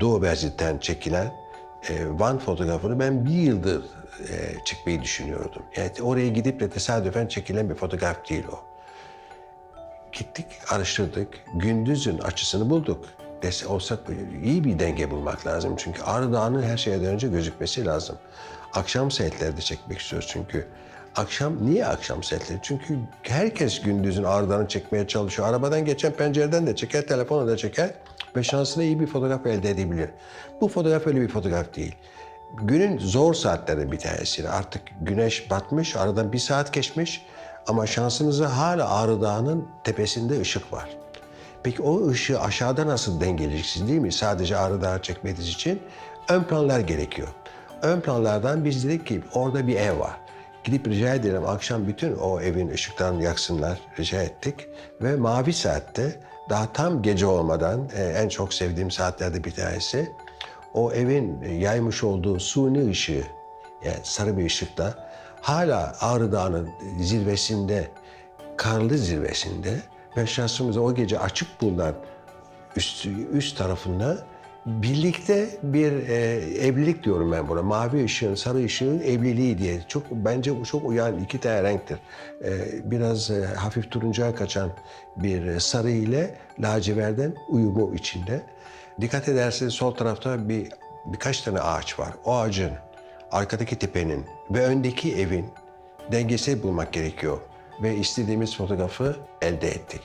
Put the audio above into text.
Doğu Beyazıt'tan çekilen e, Van fotoğrafını ben bir yıldır e, çıkmayı düşünüyordum. Yani oraya gidip de tesadüfen çekilen bir fotoğraf değil o. Gittik, araştırdık. Gündüzün açısını bulduk. Dese olsak iyi bir denge bulmak lazım. Çünkü Ağrı Dağı'nın her şeyden önce gözükmesi lazım. Akşam saatlerde çekmek istiyoruz çünkü. Akşam, niye akşam saatleri? Çünkü herkes gündüzün Ağrı Dağı'nı çekmeye çalışıyor. Arabadan geçen pencereden de çeker, telefonu da çeker ve şansına iyi bir fotoğraf elde edebilir. Bu fotoğraf öyle bir fotoğraf değil. Günün zor saatleri bir tanesi. Artık güneş batmış, aradan bir saat geçmiş ama şansınıza hala Ağrı Dağı'nın tepesinde ışık var. Peki o ışığı aşağıda nasıl dengeleyeceksiniz değil mi? Sadece Ağrı Dağı çekmeniz için ön planlar gerekiyor. Ön planlardan biz dedik ki orada bir ev var. Gidip rica edelim akşam bütün o evin ışıklarını yaksınlar rica ettik. Ve mavi saatte daha tam gece olmadan e, en çok sevdiğim saatlerde bir tanesi o evin yaymış olduğu suni ışığı yani sarı bir ışıkla hala Ağrı Dağı'nın zirvesinde, karlı zirvesinde ve şansımıza o gece açık bulunan üst, üst tarafında birlikte bir e, evlilik diyorum ben buna. Mavi ışığın, sarı ışığın evliliği diye. Çok bence bu çok uyan iki tane renktir. E, biraz e, hafif turuncuya kaçan bir e, sarı ile laciverden uyumu içinde. Dikkat ederseniz sol tarafta bir birkaç tane ağaç var. O ağacın, arkadaki tepenin ve öndeki evin dengesini bulmak gerekiyor. Ve istediğimiz fotoğrafı elde ettik.